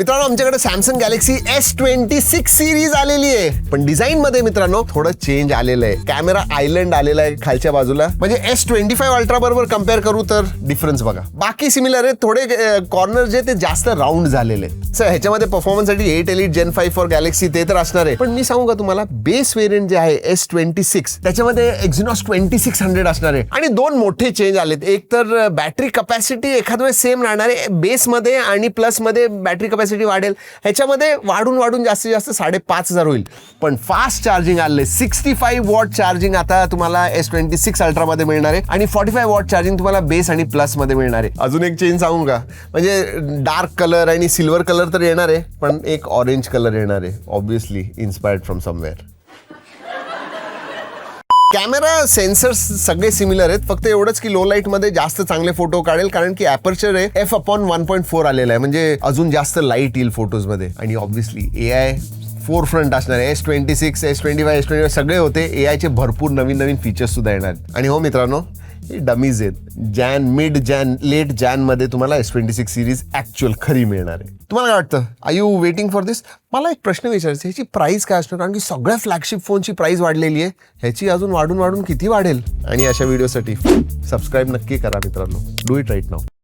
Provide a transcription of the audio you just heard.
मित्रांनो आमच्याकडे Samsung Galaxy S twenty six series आलेली आहे. पण डिझाईन मध्ये मित्रांनो थोडं चेंज आलेलं आहे. कॅमेरा आयलंड आलेला आहे खालच्या बाजूला. म्हणजे एस ट्वेंटी फाईव्ह अल्ट्रा बरोबर कंपेअर करू तर डिफरन्स बघा. बाकी सिमिलर आहे थोडे कॉर्नर जे ते जास्त राऊंड झालेले सर ह्याच्यामध्ये परफॉर्मन्ससाठी eight elite gen five for Galaxy ते तर असणार आहे. पण मी सांगू का तुम्हाला बेस वेरियंट जे आहे एस ट्वेंटी सिक्स त्याच्यामध्ये एक्झिनॉस ट्वेंटी सिक्स हंड्रेड असणार आहे. आणि दोन मोठे चेंज आलेत. एक तर बॅटरी कपॅसिटी एखाद्या सेम राहणार आहे बेसमध्ये आणि प्लसमध्ये बॅटरी कपॅसिटी वाढेल. ह्याच्यामध्ये वाढून वाढून जास्तीत जास्त साडेपाच हजार होईल. पण फास्ट चार्जिंग आले सिक्स्टी फाईव्ह वॉट चार्जिंग आता तुम्हाला एस ट्वेंटी सिक्स अल्ट्रामध्ये मिळणार आहे. आणि फॉर्टी फाईव्ह वॉट चार्जिंग तुम्हाला बेस आणि प्लसमध्ये मिळणार आहे. अजून एक चेंज सांगू का? म्हणजे डार्क कलर आणि सिल्वर कलर तर येणार आहे पण एक ऑरेंज कलर येणार आहे obviously inspired from somewhere camera sensors सगळे सिमिलर आहेत. फक्त एवढंच की लो लाइटमध्ये जास्त चांगले फोटो काढेल कारण की अपर्चर आहे F upon one point four आलेला आहे. म्हणजे अजून जास्त लाइट येईल फोटोजमध्ये. आणि obviously A I four front असणार S twenty six S twenty five S twenty सगळे होते. ए आयचे भरपूर नवीन नवीन फीचर्स सुद्धा येणार आणि हो मित्रांनो डमीज आहेत. जॅन मिड जॅन लेट जॅनमध्ये तुम्हाला S twenty six series actual खरी मिळणार आहे. तुम्हाला काय वाटतं? Are you waiting for this मला एक प्रश्न विचारायचा ह्याची प्राईस काय असणार? कारण की सगळ्या फ्लॅगशिप फोनची प्राईस वाढलेली आहे. ह्याची अजून वाढून वाढून किती वाढेल? आणि अशा व्हिडिओसाठी सबस्क्राईब नक्की करा मित्रांनो. Do it right now